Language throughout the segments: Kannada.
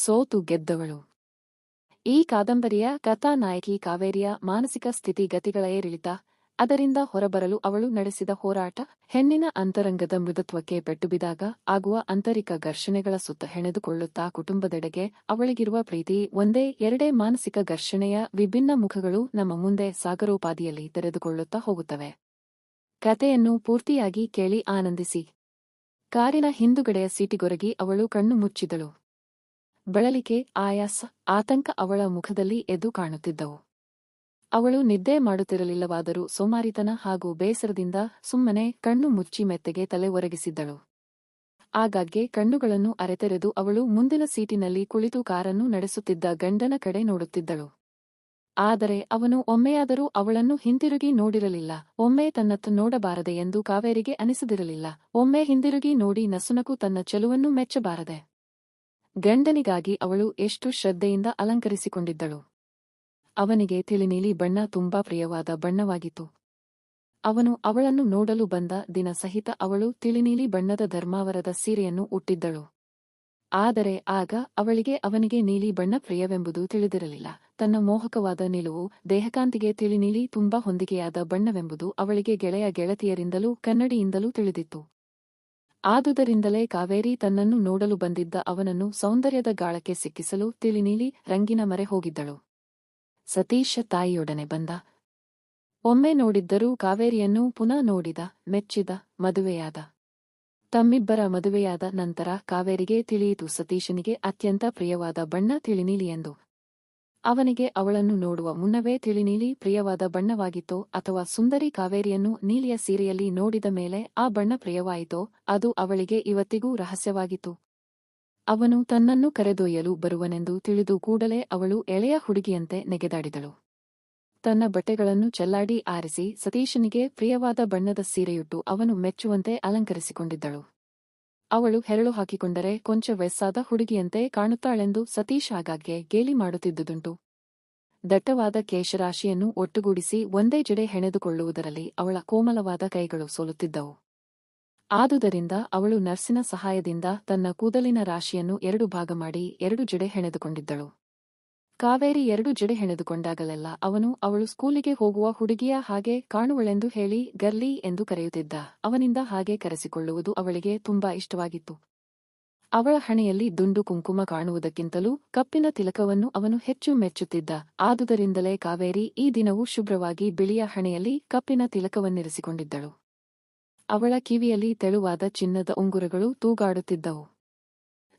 ಸೋತು ಗೆದ್ದವಳು. ಈ ಕಾದಂಬರಿಯ ಕಥಾನಾಯಕಿ ಕಾವೇರಿಯ ಮಾನಸಿಕ ಸ್ಥಿತಿಗತಿಗಳ ಏರಿಳಿತ ಅದರಿಂದ ಹೊರಬರಲು ಅವಳು ನಡೆಸಿದ ಹೋರಾಟ ಹೆಣ್ಣಿನ ಅಂತರಂಗದ ಮೃದುತ್ವಕ್ಕೆ ಪೆಟ್ಟುಬಿದಾಗ ಆಗುವ ಆಂತರಿಕ ಘರ್ಷಣೆಗಳ ಸುತ್ತ ಹೆಣೆದುಕೊಳ್ಳುತ್ತಾ ಕುಟುಂಬದೆಡೆಗೆ ಅವಳಿಗಿರುವ ಪ್ರೀತಿ ಒಂದೇ ಎರಡೇ ಮಾನಸಿಕ ಘರ್ಷಣೆಯ ವಿಭಿನ್ನ ಮುಖಗಳು ನಮ್ಮ ಮುಂದೆ ಸಾಗರೋಪಾದಿಯಲ್ಲಿ ತೆರೆದುಕೊಳ್ಳುತ್ತಾ ಹೋಗುತ್ತವೆ. ಕತೆಯನ್ನು ಪೂರ್ತಿಯಾಗಿ ಕೇಳಿ ಆನಂದಿಸಿ. ಕಾರಿನ ಹಿಂದುಗಡೆಯ ಸೀಟಿಗೊರಗಿ ಅವಳು ಕಣ್ಣು ಮುಚ್ಚಿದಳು. ಬಳಲಿಕೆ ಆಯಾಸ ಆತಂಕ ಅವಳ ಮುಖದಲ್ಲಿ ಎದ್ದು ಕಾಣುತ್ತಿದ್ದವು. ಅವಳು ನಿದ್ದೆ ಮಾಡುತ್ತಿರಲಿಲ್ಲವಾದರೂ ಸೋಮಾರಿತನ ಹಾಗೂ ಬೇಸರದಿಂದ ಸುಮ್ಮನೆ ಕಣ್ಣು ಮುಚ್ಚಿ ಮೆತ್ತಗೆ ತಲೆ ಒರಗಿಸಿದ್ದಳು. ಆಗಾಗ್ಗೆ ಕಣ್ಣುಗಳನ್ನು ಅರೆತೆರೆದು ಅವಳು ಮುಂದಿನ ಸೀಟಿನಲ್ಲಿ ಕುಳಿತು ಕಾರನ್ನು ನಡೆಸುತ್ತಿದ್ದ ಗಂಡನ ಕಡೆ ನೋಡುತ್ತಿದ್ದಳು. ಆದರೆ ಅವನು ಒಮ್ಮೆಯಾದರೂ ಅವಳನ್ನು ಹಿಂದಿರುಗಿ ನೋಡಿರಲಿಲ್ಲ. ಒಮ್ಮೆ ತನ್ನತ್ತ ನೋಡಬಾರದೆ ಎಂದು ಕಾವೇರಿಗೆ ಅನಿಸದಿರಲಿಲ್ಲ. ಒಮ್ಮೆ ಹಿಂದಿರುಗಿ ನೋಡಿ ನಸುನಕು ತನ್ನ ಚೆಲುವನ್ನು ಮೆಚ್ಚಬಾರದೆ. ಗಂಡನಿಗಾಗಿ ಅವಳು ಎಷ್ಟು ಶ್ರದ್ಧೆಯಿಂದ ಅಲಂಕರಿಸಿಕೊಂಡಿದ್ದಳು. ಅವನಿಗೆ ತಿಳಿನೀಲಿ ಬಣ್ಣ ತುಂಬಾ ಪ್ರಿಯವಾದ ಬಣ್ಣವಾಗಿತ್ತು. ಅವನು ಅವಳನ್ನು ನೋಡಲು ಬಂದ ದಿನ ಸಹಿತ ಅವಳು ತಿಳಿನೀಲಿ ಬಣ್ಣದ ಧರ್ಮಾವರದ ಸೀರೆಯನ್ನು ಉಟ್ಟಿದ್ದಳು. ಆದರೆ ಆಗ ಅವಳಿಗೆ ಅವನಿಗೆ ನೀಲಿ ಬಣ್ಣ ಪ್ರಿಯವೆಂಬುದು ತಿಳಿದಿರಲಿಲ್ಲ. ತನ್ನ ಮೋಹಕವಾದ ನಿಲುವು, ದೇಹಕಾಂತಿಗೆ ತಿಳಿನೀಲಿ ತುಂಬಾ ಹೊಂದಿಕೆಯಾದ ಬಣ್ಣವೆಂಬುದು ಅವಳಿಗೆ ಗೆಳೆಯ ಗೆಳತಿಯರಿಂದಲೂ ಕನ್ನಡಿಯಿಂದಲೂ ತಿಳಿದಿತ್ತು. ಆದುದರಿಂದಲೇ ಕಾವೇರಿ ತನ್ನನ್ನು ನೋಡಲು ಬಂದಿದ್ದ ಅವನನ್ನು ಸೌಂದರ್ಯದ ಗಾಳಕ್ಕೆ ಸಿಕ್ಕಿಸಲು ತಿಳಿನೀಲಿ ರಂಗಿನ ಮರೆ ಹೋಗಿದ್ದಳು. ಸತೀಶ ತಾಯಿಯೊಡನೆ ಬಂದ. ಒಮ್ಮೆ ನೋಡಿದ್ದರೂ ಕಾವೇರಿಯನ್ನು ಪುನಃ ನೋಡಿದ, ಮೆಚ್ಚಿದ, ಮದುವೆಯಾದ. ತಮ್ಮಿಬ್ಬರ ಮದುವೆಯಾದ ನಂತರ ಕಾವೇರಿಗೆ ತಿಳಿಯಿತು ಸತೀಶನಿಗೆ ಅತ್ಯಂತ ಪ್ರಿಯವಾದ ಬಣ್ಣ ತಿಳಿನೀಲಿ ಎಂದು ಅವನಿಗೆ ಅವಳನ್ನು ನೋಡುವ ಮುನ್ನವೇ ತಿಳಿನೀಲಿ ಪ್ರಿಯವಾದ ಬಣ್ಣವಾಗಿತ್ತೋ ಅಥವಾ ಸುಂದರಿ ಕಾವೇರಿಯನ್ನು ನೀಲಿಯ ಸೀರೆಯಲ್ಲಿ ನೋಡಿದ ಮೇಲೆ ಆ ಬಣ್ಣ ಪ್ರಿಯವಾಯಿತೋ, ಅದು ಅವಳಿಗೆ ಇವತ್ತಿಗೂ ರಹಸ್ಯವಾಗಿತ್ತು. ಅವನು ತನ್ನನ್ನು ಕರೆದೊಯ್ಯಲು ಬರುವನೆಂದು ತಿಳಿದು ಕೂಡಲೇ ಅವಳು ಎಳೆಯ ಹುಡುಗಿಯಂತೆ ನೆಗೆದಾಡಿದಳು. ತನ್ನ ಬಟ್ಟೆಗಳನ್ನು ಚೆಲ್ಲಾಡಿ ಆರಿಸಿ ಸತೀಶನಿಗೆ ಪ್ರಿಯವಾದ ಬಣ್ಣದ ಸೀರೆಯುಟ್ಟು ಅವನು ಮೆಚ್ಚುವಂತೆ ಅಲಂಕರಿಸಿಕೊಂಡಿದ್ದಳು. ಅವಳು ಹೆರಳು ಹಾಕಿಕೊಂಡರೆ ಕೊಂಚ ವೆಸ್ಸಾದ ಹುಡುಗಿಯಂತೆ ಕಾಣುತ್ತಾಳೆಂದು ಸತೀಶ್ ಆಗಾಗ್ಗೆ ಗೇಲಿ ಮಾಡುತ್ತಿದ್ದುದುಂಟು. ದಟ್ಟವಾದ ಕೇಶರಾಶಿಯನ್ನು ಒಟ್ಟುಗೂಡಿಸಿ ಒಂದೇ ಜಡೆ ಹೆಣೆದುಕೊಳ್ಳುವುದರಲ್ಲಿ ಅವಳ ಕೋಮಲವಾದ ಕೈಗಳು ಸೋಲುತ್ತಿದ್ದವು. ಆದುದರಿಂದ ಅವಳು ನರ್ಸಿನ ಸಹಾಯದಿಂದ ತನ್ನ ಕೂದಲಿನ ರಾಶಿಯನ್ನು ಎರಡು ಭಾಗ ಮಾಡಿ ಎರಡು ಜಡೆ ಹೆಣೆದುಕೊಂಡಿದ್ದಳು. ಕಾವೇರಿ ಎರಡು ಜಡೆ ಹೆಣೆದುಕೊಂಡಾಗಲೆಲ್ಲ ಅವನು ಅವಳು ಸ್ಕೂಲಿಗೆ ಹೋಗುವ ಹುಡುಗಿಯ ಹಾಗೆ ಕಾಣುವಳೆಂದು ಹೇಳಿ ಗರ್ಲಿ ಎಂದು ಕರೆಯುತ್ತಿದ್ದ. ಅವನಿಂದ ಹಾಗೆ ಕರೆಸಿಕೊಳ್ಳುವುದು ಅವಳಿಗೆ ತುಂಬಾ ಇಷ್ಟವಾಗಿತ್ತು. ಅವಳ ಹಣೆಯಲ್ಲಿ ದುಂಡು ಕುಂಕುಮ ಕಾಣುವುದಕ್ಕಿಂತಲೂ ಕಪ್ಪಿನ ತಿಲಕವನ್ನು ಅವನು ಹೆಚ್ಚು ಮೆಚ್ಚುತ್ತಿದ್ದ. ಆದುದರಿಂದಲೇ ಕಾವೇರಿ ಈ ದಿನವೂ ಶುಭ್ರವಾಗಿ ಬಿಳಿಯ ಹಣೆಯಲ್ಲಿ ಕಪ್ಪಿನ ತಿಲಕವನ್ನಿರಿಸಿಕೊಂಡಿದ್ದಳು. ಅವಳ ಕಿವಿಯಲ್ಲಿ ತೆಳುವಾದ ಚಿನ್ನದ ಉಂಗುರಗಳು ತೂಗಾಡುತ್ತಿದ್ದವು.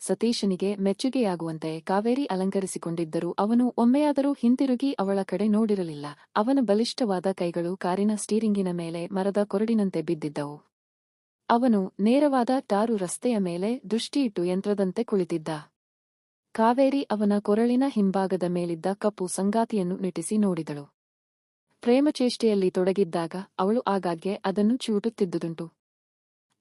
ಸತೀಶನಿಗೆ ಮೆಚ್ಚುಗೆಯಾಗುವಂತೆ ಕಾವೇರಿ ಅಲಂಕರಿಸಿಕೊಂಡಿದ್ದರೂ ಅವನು ಒಮ್ಮೆಯಾದರೂ ಹಿಂತಿರುಗಿ ಅವಳ ಕಡೆ ನೋಡಿರಲಿಲ್ಲ. ಅವನ ಬಲಿಷ್ಠವಾದ ಕೈಗಳು ಕಾರಿನ ಸ್ಟೀರಿಂಗಿನ ಮೇಲೆ ಮರದ ಕೊರಡಿನಂತೆ ಬಿದ್ದಿದ್ದವು. ಅವನು ನೇರವಾದ ಟಾರು ರಸ್ತೆಯ ಮೇಲೆ ದೃಷ್ಟಿಯಿಟ್ಟು ಯಂತ್ರದಂತೆ ಕುಳಿತಿದ್ದ. ಕಾವೇರಿ ಅವನ ಕೊರಳಿನ ಹಿಂಭಾಗದ ಮೇಲಿದ್ದ ಕಪ್ಪು ಸಂಗಾತಿಯನ್ನು ನಿಟ್ಟಿಸಿ ನೋಡಿದಳು. ಪ್ರೇಮಚೇಷ್ಟೆಯಲ್ಲಿ ತೊಡಗಿದ್ದಾಗ ಅವಳು ಆಗಾಗ್ಗೆ ಅದನ್ನು ಚೂಟುತ್ತಿದ್ದುದುಂಟು.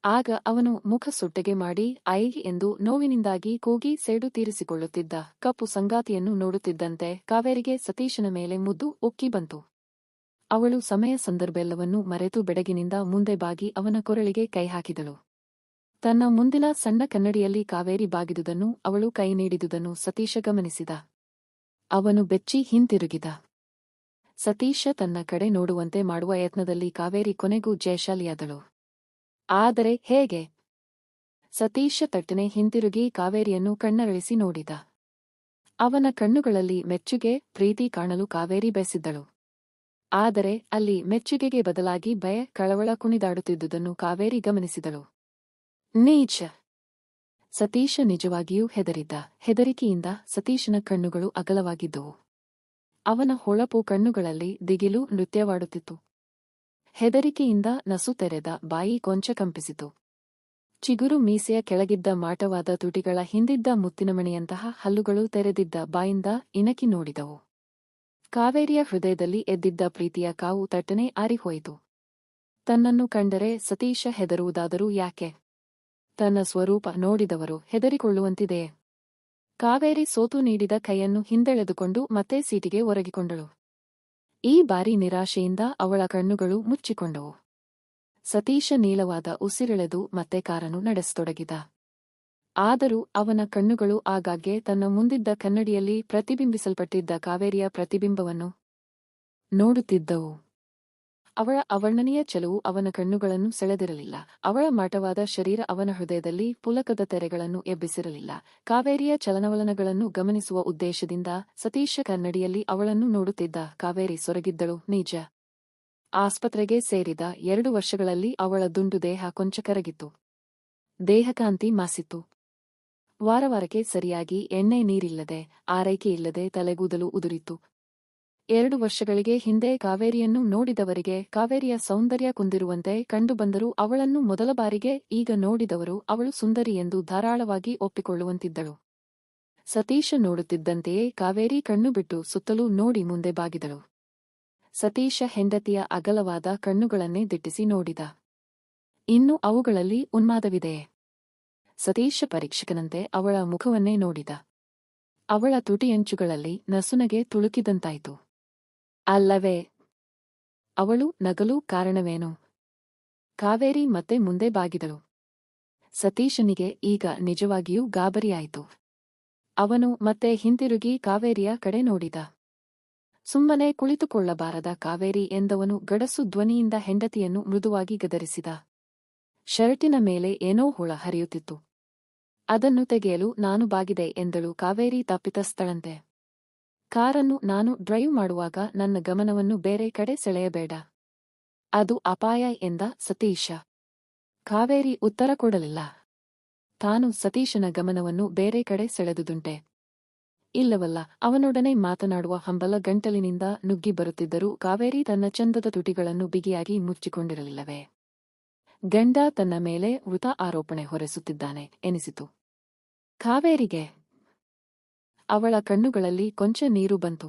ಆಗ ಅವನು ಮುಖ ಸುಟ್ಟಗೆ ಮಾಡಿ ಐ ಎಂದು ನೋವಿನಿಂದಾಗಿ ಕೂಗಿ ಸೇಡು ತೀರಿಸಿಕೊಳ್ಳುತ್ತಿದ್ದ ಕಪ್ಪು ಸಂಗಾತಿಯನ್ನು ನೋಡುತ್ತಿದ್ದಂತೆ ಕಾವೇರಿಗೆ ಸತೀಶನ ಮೇಲೆ ಮುದ್ದು ಉಕ್ಕಿ ಬಂತು. ಅವಳು ಸಮಯ ಸಂದರ್ಭೆಲ್ಲವನ್ನೂ ಮರೆತು ಬೆಡಗಿನಿಂದ ಮುಂದೆ ಬಾಗಿ ಅವನ ಕೊರಳಿಗೆ ಕೈ ಹಾಕಿದಳು. ತನ್ನ ಮುಂದಿನ ಸಣ್ಣ ಕನ್ನಡಿಯಲ್ಲಿ ಕಾವೇರಿ ಬಾಗಿದುದನ್ನು ಅವಳು ಕೈ ನೀಡಿದುದನ್ನು ಸತೀಶ ಗಮನಿಸಿದ. ಅವನು ಬೆಚ್ಚಿ ಹಿಂತಿರುಗಿದ. ಸತೀಶ ತನ್ನ ಕಡೆ ನೋಡುವಂತೆ ಮಾಡುವ ಯತ್ನದಲ್ಲಿ ಕಾವೇರಿ ಕೊನೆಗೂ ಜಯಶಾಲಿಯಾದಳು. ಆದರೆ ಹೇಗೆ? ಸತೀಶ ತಟ್ಟನೆ ಹಿಂತಿರುಗಿ ಕಾವೇರಿಯನ್ನು ಕಣ್ಣರಳಿಸಿ ನೋಡಿದ. ಅವನ ಕಣ್ಣುಗಳಲ್ಲಿ ಮೆಚ್ಚುಗೆ, ಪ್ರೀತಿ ಕಾಣಲು ಕಾವೇರಿ ಬಯಸಿದ್ದಳು. ಆದರೆ ಅಲ್ಲಿ ಮೆಚ್ಚುಗೆಗೆ ಬದಲಾಗಿ ಭಯ, ಕಳವಳ ಕುಣಿದಾಡುತ್ತಿದ್ದುದನ್ನು ಕಾವೇರಿ ಗಮನಿಸಿದಳು. ನೀಚ! ಸತೀಶ ನಿಜವಾಗಿಯೂ ಹೆದರಿದ್ದ. ಹೆದರಿಕೆಯಿಂದ ಸತೀಶನ ಕಣ್ಣುಗಳು ಅಗಲವಾಗಿದ್ದುವು. ಅವನ ಹೊಳಪು ಕಣ್ಣುಗಳಲ್ಲಿ ದಿಗಿಲು ನೃತ್ಯವಾಡುತ್ತಿತ್ತು. ಹೆದರಿಕೆಯಿಂದ ನಸು ತೆರೆದ ಬಾಯಿ ಕೊಂಚ ಕಂಪಿಸಿತು. ಚಿಗುರು ಮೀಸೆಯ ಕೆಳಗಿದ್ದ ಮಾಟವಾದ ತುಟಿಗಳ ಹಿಂದಿದ್ದ ಮುತ್ತಿನಮಣಿಯಂತಹ ಹಲ್ಲುಗಳು ತೆರೆದಿದ್ದ ಬಾಯಿಂದ ಇಣಕಿ ನೋಡಿದವು. ಕಾವೇರಿಯ ಹೃದಯದಲ್ಲಿ ಎದ್ದಿದ್ದ ಪ್ರೀತಿಯ ಕಾವು ತಟ್ಟನೆ ಆರಿಹೋಯಿತು. ತನ್ನನ್ನು ಕಂಡರೆ ಸತೀಶ ಹೆದರುವುದಾದರೂ ಯಾಕೆ? ತನ್ನ ಸ್ವರೂಪ ನೋಡಿದವರು ಹೆದರಿಕೊಳ್ಳುವಂತಿದೆಯೇ? ಕಾವೇರಿ ಸೋತು ನೀಡಿದ ಕೈಯನ್ನು ಹಿಂದೆಳೆದುಕೊಂಡು ಮತ್ತೆ ಸೀಟಿಗೆ ಒರಗಿಕೊಂಡಳು. ಈ ಬಾರಿ ನಿರಾಶೆಯಿಂದ ಅವಳ ಕಣ್ಣುಗಳು ಮುಚ್ಚಿಕೊಂಡವು. ಸತೀಶ ನೀಳವಾದ ಉಸಿರೆಳೆದು ಮತ್ತೆ ಕಾರನ್ನು ನಡೆಸತೊಡಗಿದ. ಆದರೂ ಅವನ ಕಣ್ಣುಗಳು ಆಗಾಗ್ಗೆ ತನ್ನ ಮುಂದಿದ್ದ ಕನ್ನಡಿಯಲ್ಲಿ ಪ್ರತಿಬಿಂಬಿಸಲ್ಪಟ್ಟಿದ್ದ ಕಾವೇರಿಯ ಪ್ರತಿಬಿಂಬವನ್ನು ನೋಡುತ್ತಿದ್ದವು. ಅವಳ ಅವರ್ಣನೀಯ ಚೆಲುವು ಅವನ ಕಣ್ಣುಗಳನ್ನು ಸೆಳೆದಿರಲಿಲ್ಲ. ಅವಳ ಮಾಟವಾದ ಶರೀರ ಅವನ ಹೃದಯದಲ್ಲಿ ಪುಲಕದ ತೆರೆಗಳನ್ನು ಎಬ್ಬಿಸಿರಲಿಲ್ಲ. ಕಾವೇರಿಯ ಚಲನವಲನಗಳನ್ನು ಗಮನಿಸುವ ಉದ್ದೇಶದಿಂದ ಸತೀಶ ಕನ್ನಡಿಯಲ್ಲಿ ಅವಳನ್ನು ನೋಡುತ್ತಿದ್ದ ಕಾವೇರಿ ಸೊರಗಿದ್ದಳು. ನಿಜ. ಆಸ್ಪತ್ರೆಗೆ ಸೇರಿದ ಎರಡು ವರ್ಷಗಳಲ್ಲಿ ಅವಳ ದುಂಡು ದೇಹ ಕೊಂಚ ಕರಗಿತ್ತು ದೇಹಕಾಂತಿ ಮಾಸಿತ್ತು. ವಾರವಾರಕ್ಕೆ ಸರಿಯಾಗಿ ಎಣ್ಣೆ ನೀರಿಲ್ಲದೆ ಆರೈಕೆ ಇಲ್ಲದೆ ತಲೆಗೂದಲು ಉದುರಿತ್ತು. ಎರಡು ವರ್ಷಗಳಿಗೆ ಹಿಂದೆ ಕಾವೇರಿಯನ್ನು ನೋಡಿದವರಿಗೆ ಕಾವೇರಿಯ ಸೌಂದರ್ಯ ಕುಂದಿರುವಂತೆ ಕಂಡುಬಂದರೂ ಅವಳನ್ನು ಮೊದಲ ಬಾರಿಗೆ ಈಗ ನೋಡಿದವರು ಅವಳು ಸುಂದರಿ ಎಂದು ಧಾರಾಳವಾಗಿ ಒಪ್ಪಿಕೊಳ್ಳುವಂತಿದ್ದಳು. ಸತೀಶ ನೋಡುತ್ತಿದ್ದಂತೆಯೇ ಕಾವೇರಿ ಕಣ್ಣು ಬಿಟ್ಟು ಸುತ್ತಲೂ ನೋಡಿ ಮುಂದೆ ಬಾಗಿದಳು. ಸತೀಶ ಹೆಂಡತಿಯ ಅಗಲವಾದ ಕಣ್ಣುಗಳನ್ನೇ ದಿಟ್ಟಿಸಿ ನೋಡಿದ. ಇನ್ನು ಅವುಗಳಲ್ಲಿ ಉನ್ಮಾದವಿದೆಯೇ ಸತೀಶ ಪರೀಕ್ಷಕನಂತೆ ಅವಳ ಮುಖವನ್ನೇ ನೋಡಿದ. ಅವಳ ತುಟಿಯಂಚುಗಳಲ್ಲಿ ನಸುನಗೆ ತುಳುಕಿದಂತಾಯಿತು. ಅಲ್ಲವೇ? ಅವಳು ನಗಲು ಕಾರಣವೇನು? ಕಾವೇರಿ ಮತ್ತೆ ಮುಂದೆ ಬಾಗಿದಳು. ಸತೀಶನಿಗೆ ಈಗ ನಿಜವಾಗಿಯೂ ಗಾಬರಿಯಾಯಿತು. ಅವನು ಮತ್ತೆ ಹಿಂತಿರುಗಿ ಕಾವೇರಿಯ ಕಡೆ ನೋಡಿದ. ಸುಮ್ಮನೆ ಕುಳಿತುಕೊಳ್ಳಬಾರದ ಕಾವೇರಿ ಎಂದವನು ಗಡಸು ಧ್ವನಿಯಿಂದ ಹೆಂಡತಿಯನ್ನು ಮೃದುವಾಗಿ ಗದರಿಸಿದ. ಶರ್ಟಿನ ಮೇಲೆ ಏನೋ ಹುಳ ಹರಿಯುತ್ತಿತ್ತು. ಅದನ್ನು ತೆಗೆಯಲು ನಾನು ಬಾಗಿದೆ ಎಂದಳು ಕಾವೇರಿ ತಪ್ಪಿತಸ್ಥಳಂತೆ. ಕಾರನ್ನು ನಾನು ಡ್ರೈವ್ ಮಾಡುವಾಗ ನನ್ನ ಗಮನವನ್ನು ಬೇರೆ ಕಡೆ ಸೆಳೆಯಬೇಡ. ಅದು ಅಪಾಯ ಎಂದ ಸತೀಶ. ಕಾವೇರಿ ಉತ್ತರ ಕೊಡಲಿಲ್ಲ. ತಾನು ಸತೀಶನ ಗಮನವನ್ನು ಬೇರೆ ಕಡೆ ಸೆಳೆದುದುಂಟೆ. ಇಲ್ಲವಲ್ಲ, ಅವನೊಡನೆ ಮಾತನಾಡುವ ಹಂಬಲ ಗಂಟಲಿನಿಂದ ನುಗ್ಗಿ ಬರುತ್ತಿದ್ದರೂ ಕಾವೇರಿ ತನ್ನ ಚಂದದ ತುಟಿಗಳನ್ನು ಬಿಗಿಯಾಗಿ ಮುಚ್ಚಿಕೊಂಡಿರಲಿಲ್ಲವೇ? ಗಂಡ ತನ್ನ ಮೇಲೆ ವೃತ ಆರೋಪಣೆ ಹೊರೆಸುತ್ತಿದ್ದಾನೆ ಎನಿಸಿತು. ಕಾವೇರಿಗೆ ಅವಳ ಕಣ್ಣುಗಳಲ್ಲಿ ಕೊಂಚ ನೀರು ಬಂತು.